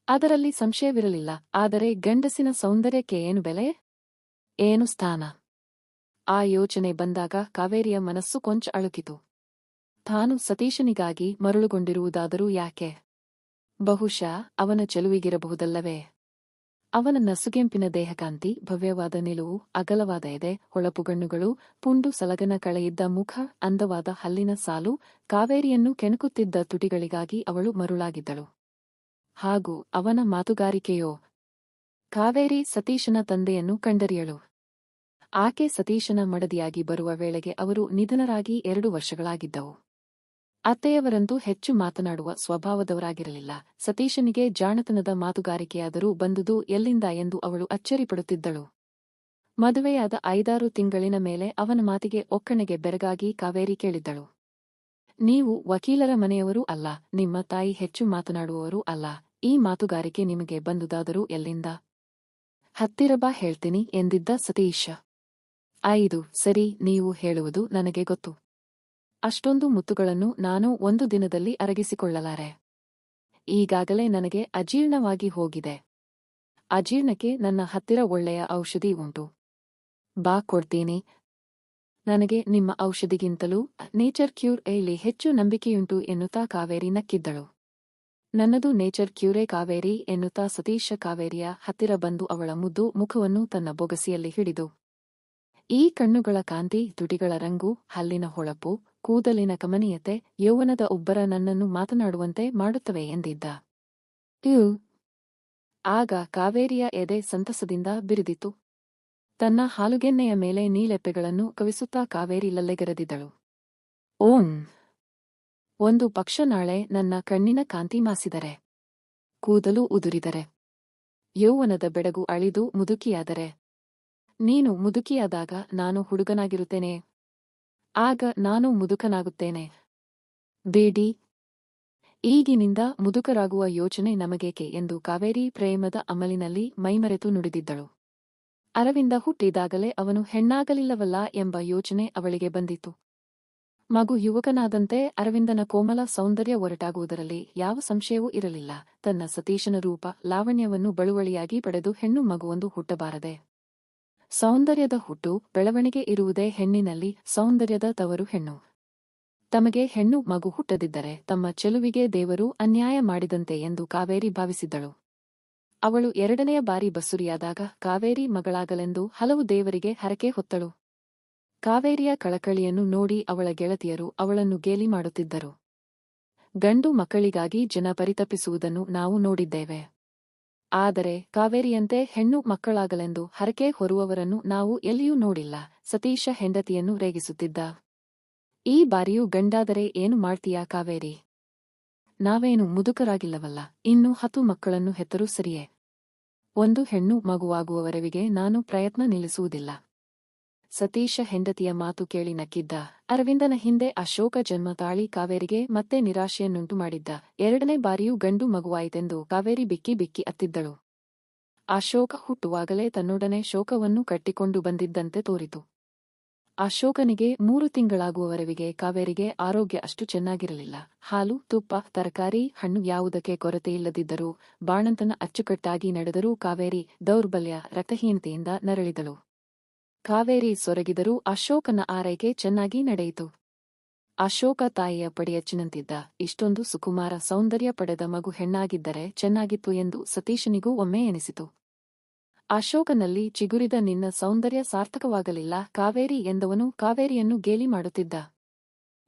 ಅದರಲ್ಲಿ ಸಂಶಯವಿರಲಿಲ್ಲ. ಆದರೆ ಗಂಡಸಿನ ಸೌಂದರ್ಯಕ್ಕೆ ಏನು ಬೆಲೆ? ಏನು ಸ್ಥಾನ? ಆ ಯೋಚನೆ ಬಂದಾಗ ಕಾವೇರಿಯ ಮನಸ್ಸು ಕೊಂಚ ಅಳುಕಿತು. ತಾನು ಸತೀಶನಿಗಾಗಿ ಮರುಳುಗೊಂಡಿರುವುದಾದರೂ ಯಾಕೆ? ಬಹುಶಃ ಅವನ ಚೆಲುವಿಗಿರಬಹುದಲ್ಲವೇ? ಅವನ ನಸುಗೆಂಪಿನ ದೇಹಕಾಂತಿ, ಭವ್ಯವಾದ ನಿಲುವು, ಅಗಲವಾದ ಎದೆ, ಹೊಳಪುಗಣ್ಣುಗಳು, ಪುಂಡು ಸಲಗನ ಕಳೆಯಿದ್ದ ಮುಖ, ಅಂದವಾದ ಹಲ್ಲಿನ ಸಾಲು, ಕಾವೇರಿಯನ್ನು ಕೆಣಕುತ್ತಿದ್ದ ತುಟಿಗಳಿಗಾಗಿ ಅವಳು ಮರುಳಾಗಿದ್ದಳು. ಹಾಗೂ ಅವನ ಮಾತುಗಾರಿಕೆಯೋ? ಕಾವೇರಿ ಸತೀಶನ ತಂದೆಯನ್ನು ಕಂಡರಿಯಳು. ಆಕೆ ಸತೀಶನ ಮಡದಿಯಾಗಿ ಬರುವ ವೇಳೆಗೆ ಅವರು ನಿಧನರಾಗಿ ಎರಡು ವರ್ಷಗಳಾಗಿದ್ದವು. ಅತ್ತೆಯವರಂತೂ ಹೆಚ್ಚು ಮಾತನಾಡುವ ಸ್ವಭಾವದವರಾಗಿರಲಿಲ್ಲ. ಸತೀಶನಿಗೆ ಜಾಣತನದ ಮಾತುಗಾರಿಕೆಯಾದರೂ ಬಂದುದು ಎಲ್ಲಿಂದ ಎಂದು ಅವಳು ಅಚ್ಚರಿಪಡುತ್ತಿದ್ದಳು. ಮದುವೆಯಾದ ಐದಾರು ತಿಂಗಳಿನ ಮೇಲೆ ಅವನ ಮಾತಿಗೆ ಒಕ್ಕಣೆಗೆ ಬೆರಗಾಗಿ ಕಾವೇರಿ ಕೇಳಿದ್ದಳು. ನೀವು ವಕೀಲರ ಮನೆಯವರೂ ಅಲ್ಲ, ನಿಮ್ಮ ತಾಯಿ ಹೆಚ್ಚು ಮಾತನಾಡುವವರೂ ಅಲ್ಲ, ಈ ಮಾತುಗಾರಿಕೆ ನಿಮಗೆ ಬಂದುದಾದರೂ ಎಲ್ಲಿಂದ? ಹತ್ತಿರ ಬಾ ಹೇಳ್ತೀನಿ, ಎಂದಿದ್ದ ಸತೀಶ. ಐದು, ಸರಿ, ನೀವು ಹೇಳುವುದು ನನಗೆ ಗೊತ್ತು. ಅಷ್ಟೊಂದು ಮುತ್ತುಗಳನ್ನು ನಾನು ಒಂದು ದಿನದಲ್ಲಿ ಅರಗಿಸಿಕೊಳ್ಳಲಾರೆ. ಈಗಾಗಲೇ ನನಗೆ ಅಜೀರ್ಣವಾಗಿ ಹೋಗಿದೆ. ಅಜೀರ್ಣಕ್ಕೆ ನನ್ನ ಹತ್ತಿರ ಒಳ್ಳೆಯ ಔಷಧಿ ಉಂಟು. ಬಾ ಕೊಡ್ತೀನಿ. ನನಗೆ ನಿಮ್ಮ ಔಷಧಿಗಿಂತಲೂ ನೇಚರ್ ಕ್ಯೂರ್ ಏಲಿ ಹೆಚ್ಚು ನಂಬಿಕೆಯುಂಟು ಎನ್ನುತ್ತಾ ಕಾವೇರಿ ನಕ್ಕಿದ್ದಳು. ನನ್ನದು ನೇಚರ್ ಕ್ಯೂರೇ ಕಾವೇರಿ ಎನ್ನುತ್ತಾ ಸತೀಶ ಕಾವೇರಿಯ ಹತ್ತಿರ ಬಂದು ಅವಳ ಮುದ್ದು ಮುಖವನ್ನು ತನ್ನ ಬೊಗಸಿಯಲ್ಲಿ ಹಿಡಿದು. ಈ ಕಣ್ಣುಗಳ ಕಾಂತಿ ತುಟಿಗಳ ರಂಗು, ಹಲ್ಲಿನ ಹೊಳಪು ಕೂದಲಿನ ಕಮನೀಯತೆ ಯೌವನದ ಒಬ್ಬರ ನನ್ನನ್ನು ಮಾತನಾಡುವಂತೆ ಮಾಡುತ್ತವೆ ಎಂದಿದ್ದ. ಇವು ಆಗ ಕಾವೇರಿಯ ಎದೆ ಸಂತಸದಿಂದ ಬಿರಿದಿತು ತನ್ನ ಹಾಲುಗೆನ್ನೆಯ ಮೇಲೆ ನೀಲೆಪ್ಪೆಗಳನ್ನು ಕವಿಸುತ್ತಾ ಕಾವೇರಿ ಲಲ್ಲೆಗೆರೆದಿದ್ದಳು. ಓಂ. ಒಂದು ಪಕ್ಷ ನಾಳೆ ನನ್ನ ಕಣ್ಣಿನ ಕಾಂತಿ ಮಾಸಿದರೆ. ಕೂದಲು ಉದುರಿದರೆ. ಯೌವನದ ಬೆಡಗು ಅಳಿದು ಮುದುಕಿಯಾದರೆ. ನೀನು ಮುದುಕಿಯಾದಾಗ ನಾನು ಹುಡುಗನಾಗಿರುತ್ತೇನೆ. ಆಗ ನಾನು ಮುದುಕನಾಗುತ್ತೇನೆ. ಬೇಡಿ. ಈಗಿನಿಂದ ಮುದುಕರಾಗುವ ಯೋಚನೆ ನಮಗೇಕೆ ಎಂದು ಕಾವೇರಿ ಪ್ರೇಮದ ಅಮಲಿನಲ್ಲಿ ಮೈಮರೆತು ನುಡಿದಿದ್ದಳು. ಅರವಿಂದ ಹುಟ್ಟಿದಾಗಲೇ ಅವನು ಹೆಣ್ಣಾಗಲಿಲ್ಲವಲ್ಲ ಎಂಬ ಯೋಚನೆ ಅವಳಿಗೆ ಬಂದಿತು ಮಗು ಯುವಕನಾದಂತೆ ಅರವಿಂದನ ಕೋಮಲ ಸೌಂದರ್ಯ ಒರಟಾಗುವುದರಲ್ಲಿ ಯಾವ ಸಂಶಯವೂ ಇರಲಿಲ್ಲ. ತನ್ನ ಸತೀಶನ ರೂಪ ಲಾವಣ್ಯವನ್ನು ಬಳುವಳಿಯಾಗಿ ಪಡೆದು ಹೆಣ್ಣು ಮಗುವೊಂದು ಹುಟ್ಟಬಾರದೆ. ಸೌಂದರ್ಯದ ಹುಟ್ಟು ಬೆಳವಣಿಗೆ ಇರುವುದೇ ಹೆಣ್ಣಿನಲ್ಲಿ ಸೌಂದರ್ಯದ ತವರು ಹೆಣ್ಣು. ತಮಗೆ ಹೆಣ್ಣು ಮಗು ಹುಟ್ಟದಿದ್ದರೆ ತಮ್ಮ ಚೆಲುವಿಗೆ ದೇವರು ಅನ್ಯಾಯ ಮಾಡಿದಂತೆ ಎಂದು ಕಾವೇರಿ ಭಾವಿಸಿದ್ದಳು. ಅವಳು ಎರಡನೆಯ ಬಾರಿ ಬಸುರಿಯಾದಾಗ ಕಾವೇರಿ ಮಗಳಾಗಲೆಂದು ಹಲವು ದೇವರಿಗೆ ಹರಕೆ ಹೊತ್ತಳು. ಕಾವೇರಿಯ ಕಳಕಳಿಯನ್ನು ನೋಡಿ ಅವಳ ಗೆಳತಿಯರು ಅವಳನ್ನು ಗೇಲಿ ಮಾಡುತ್ತಿದ್ದರು. ಗಂಡು ಮಕ್ಕಳಿಗಾಗಿ ಜನ ಪರಿತಪಿಸುವುದನ್ನು ನಾವು ನೋಡಿದ್ದೇವೆ. ಆದರೆ ಕಾವೇರಿಯಂತೆ ಹೆಣ್ಣು ಮಕ್ಕಳಾಗಲೆಂದು ಹರಕೆ ಹೊರುವವರನ್ನು ನಾವು ಎಲ್ಲಿಯೂ ನೋಡಿಲ್ಲ, ಸತೀಶ ಹೆಂಡತಿಯನ್ನು ರೇಗಿಸುತ್ತಿದ್ದ. ಈ ಬಾರಿಯೂ ಗಂಡಾದರೆ ಏನು ಮಾಡ್ತೀಯಾ ಕಾವೇರಿ? ನಾವೇನು ಮುದುಕರಾಗಿಲ್ಲವಲ್ಲ, ಇನ್ನು ಹತ್ತು ಮಕ್ಕಳನ್ನು ಹೆತ್ತರೂ ಸರಿಯೇ? ಒಂದು ಹೆಣ್ಣು ಮಗುವಾಗುವವರೆವಿಗೆ ನಾನು ಪ್ರಯತ್ನ ನಿಲ್ಲಿಸುವುದಿಲ್ಲ. ಸತೀಶ ಹೆಂಡತಿಯ ಮಾತು ಕೇಳಿ ನಕ್ಕಿದ್ದ. ಅರವಿಂದನ ಹಿಂದೆ ಅಶೋಕ ಜನ್ಮ ತಾಳಿ ಕಾವೇರಿಗೆ ಮತ್ತೆ ನಿರಾಶೆಯನ್ನುಂಟು ಮಾಡಿದ್ದ. ಎರಡನೇ ಬಾರಿಯೂ ಗಂಡು ಮಗುವಾಯಿತೆಂದು ಕಾವೇರಿ ಬಿಕ್ಕಿ ಬಿಕ್ಕಿ ಅತ್ತಿದ್ದಳು. ಅಶೋಕ ಹುಟ್ಟುವಾಗಲೇ ತನ್ನೊಡನೆ ಶೋಕವನ್ನು ಕಟ್ಟಿಕೊಂಡು ಬಂದಿದ್ದಂತೆ ತೋರಿತು. ಅಶೋಕನಿಗೆ ಮೂರು ತಿಂಗಳಾಗುವವರೆವಿಗೆ ಕಾವೇರಿಗೆ ಆರೋಗ್ಯ ಅಷ್ಟು ಚೆನ್ನಾಗಿರಲಿಲ್ಲ. ಹಾಲು, ತುಪ್ಪ, ತರಕಾರಿ, ಹಣ್ಣು ಯಾವುದಕ್ಕೆ ಕೊರತೆಯಿಲ್ಲದಿದ್ದರೂ ಬಾಣಂತನ ಅಚ್ಚುಕಟ್ಟಾಗಿ ನಡೆದರೂ ಕಾವೇರಿ ದೌರ್ಬಲ್ಯ, ರಕ್ತಹೀನತೆಯಿಂದ ನರಳಿದಳು. ಕಾವೇರಿ ಸೊರಗಿದರೂ ಅಶೋಕನ ಆರೈಕೆ ಚೆನ್ನಾಗಿ ನಡೆಯಿತು. ಅಶೋಕ ತಾಯಿಯ ಪಡೆಯಚ್ಚಿನಂತಿದ್ದ ಇಷ್ಟೊಂದು ಸುಕುಮಾರ ಸೌಂದರ್ಯ ಪಡೆದ ಮಗು ಹೆಣ್ಣಾಗಿದ್ದರೆ ಚೆನ್ನಾಗಿತ್ತು ಎಂದು ಸತೀಶನಿಗೂ ಒಮ್ಮೆ ಎನಿಸಿತು. ಅಶೋಕನಲ್ಲಿ ಚಿಗುರಿದ ನಿನ್ನ ಸೌಂದರ್ಯ ಸಾರ್ಥಕವಾಗಲಿಲ್ಲ ಕಾವೇರಿ ಎಂದವನು ಕಾವೇರಿಯನ್ನು ಗೇಲಿ ಮಾಡುತ್ತಿದ್ದ.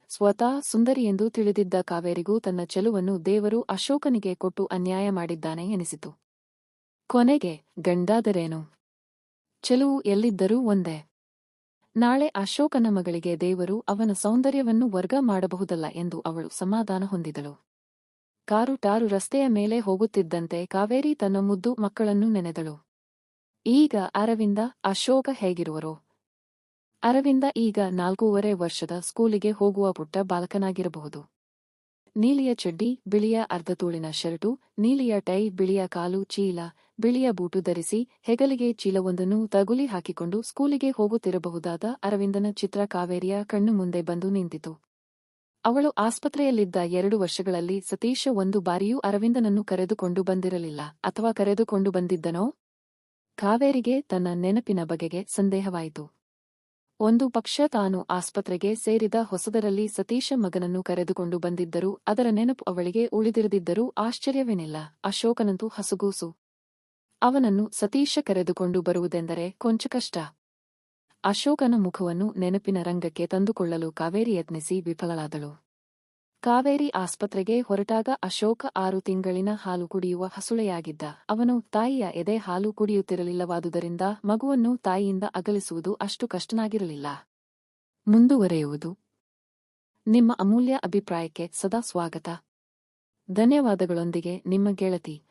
ಸ್ವತಃ ಸುಂದರಿಯೆಂದು ತಿಳಿದಿದ್ದ ಕಾವೇರಿಗೂ ತನ್ನ ಚೆಲುವನ್ನು ದೇವರು ಅಶೋಕನಿಗೆ ಕೊಟ್ಟು ಅನ್ಯಾಯ ಮಾಡಿದ್ದಾನೆ ಎನಿಸಿತು. ಕೊನೆಗೆ ಗಂಡಾದರೇನು? ಚೆಲುವು ಎಲ್ಲಿದ್ದರೂ ಒಂದೇ. ನಾಳೆ ಅಶೋಕನ ಮಗಳಿಗೆ ದೇವರು ಅವನ ಸೌಂದರ್ಯವನ್ನು ವರ್ಗ ಮಾಡಬಹುದಲ್ಲ ಎಂದು ಅವಳು ಸಮಾಧಾನ ಹೊಂದಿದಳು. ಕಾರು ಟಾರು ರಸ್ತೆಯ ಮೇಲೆ ಹೋಗುತ್ತಿದ್ದಂತೆ ಕಾವೇರಿ ತನ್ನ ಮುದ್ದು ಮಕ್ಕಳನ್ನು ನೆನೆದಳು. ಈಗ ಅರವಿಂದ, ಅಶೋಕ ಹೇಗಿರುವರೋ? ಅರವಿಂದ ಈಗ ನಾಲ್ಕೂವರೆ ವರ್ಷದ ಸ್ಕೂಲಿಗೆ ಹೋಗುವ ಪುಟ್ಟ ಬಾಲಕನಾಗಿರಬಹುದು. ನೀಲಿಯ ಚಡ್ಡಿ, ಬಿಳಿಯ ಅರ್ಧತೋಳಿನ ಶರ್ಟು, ನೀಲಿಯ ಟೈ, ಬಿಳಿಯ ಕಾಲು, ಚೀಲ, ಬಿಳಿಯ ಬೂಟು ಧರಿಸಿ ಹೆಗಲಿಗೆ ಚೀಲವೊಂದನ್ನು ತಗುಲಿ ಹಾಕಿಕೊಂಡು ಸ್ಕೂಲಿಗೆ ಹೋಗುತ್ತಿರಬಹುದಾದ ಅರವಿಂದನ ಚಿತ್ರ ಕಾವೇರಿಯ ಕಣ್ಣು ಮುಂದೆ ಬಂದು ನಿಂತಿತು. ಅವಳು ಆಸ್ಪತ್ರೆಯಲ್ಲಿದ್ದ ಎರಡು ವರ್ಷಗಳಲ್ಲಿ ಸತೀಶ ಒಂದು ಬಾರಿಯೂ ಅರವಿಂದನನ್ನು ಕರೆದುಕೊಂಡು ಬಂದಿರಲಿಲ್ಲ, ಅಥವಾ ಕರೆದುಕೊಂಡು ಬಂದಿದ್ದನೋ? ಕಾವೇರಿಗೆ ತನ್ನ ನೆನಪಿನ ಬಗೆಗೆ ಸಂದೇಹವಾಯಿತು. ಒಂದು ಪಕ್ಷ ತಾನು ಆಸ್ಪತ್ರೆಗೆ ಸೇರಿದ ಹೊಸದರಲ್ಲಿ ಸತೀಶ ಮಗನನ್ನು ಕರೆದುಕೊಂಡು ಬಂದಿದ್ದರೂ ಅದರ ನೆನಪು ಅವಳಿಗೆ ಉಳಿದಿರದಿದ್ದರೂ ಆಶ್ಚರ್ಯವೇನಿಲ್ಲ. ಅಶೋಕನಂತೂ ಹಸುಗೂಸು. ಅವನನ್ನು ಸತೀಶ ಕರೆದುಕೊಂಡು ಬರುವುದೆಂದರೆ ಕೊಂಚ ಕಷ್ಟ. ಅಶೋಕನ ಮುಖವನ್ನು ನೆನಪಿನ ರಂಗಕ್ಕೆ ತಂದುಕೊಳ್ಳಲು ಕಾವೇರಿ ಯತ್ನಿಸಿ ವಿಫಲಳಾದಳು. ಕಾವೇರಿ ಆಸ್ಪತ್ರೆಗೆ ಹೊರಟಾಗ ಅಶೋಕ ಆರು ತಿಂಗಳಿನ ಹಾಲು ಕುಡಿಯುವ ಹಸುಳೆಯಾಗಿದ್ದ. ಅವನು ತಾಯಿಯ ಎದೆ ಹಾಲು ಕುಡಿಯುತ್ತಿರಲಿಲ್ಲವಾದುದರಿಂದ ಮಗುವನ್ನು ತಾಯಿಯಿಂದ ಅಗಲಿಸುವುದು ಅಷ್ಟು ಕಷ್ಟನಾಗಿರಲಿಲ್ಲ. ಮುಂದುವರೆಯುವುದು. ನಿಮ್ಮ ಅಮೂಲ್ಯ ಅಭಿಪ್ರಾಯಕ್ಕೆ ಸದಾ ಸ್ವಾಗತ. ಧನ್ಯವಾದಗಳೊಂದಿಗೆ ನಿಮ್ಮ ಗೆಳತಿ.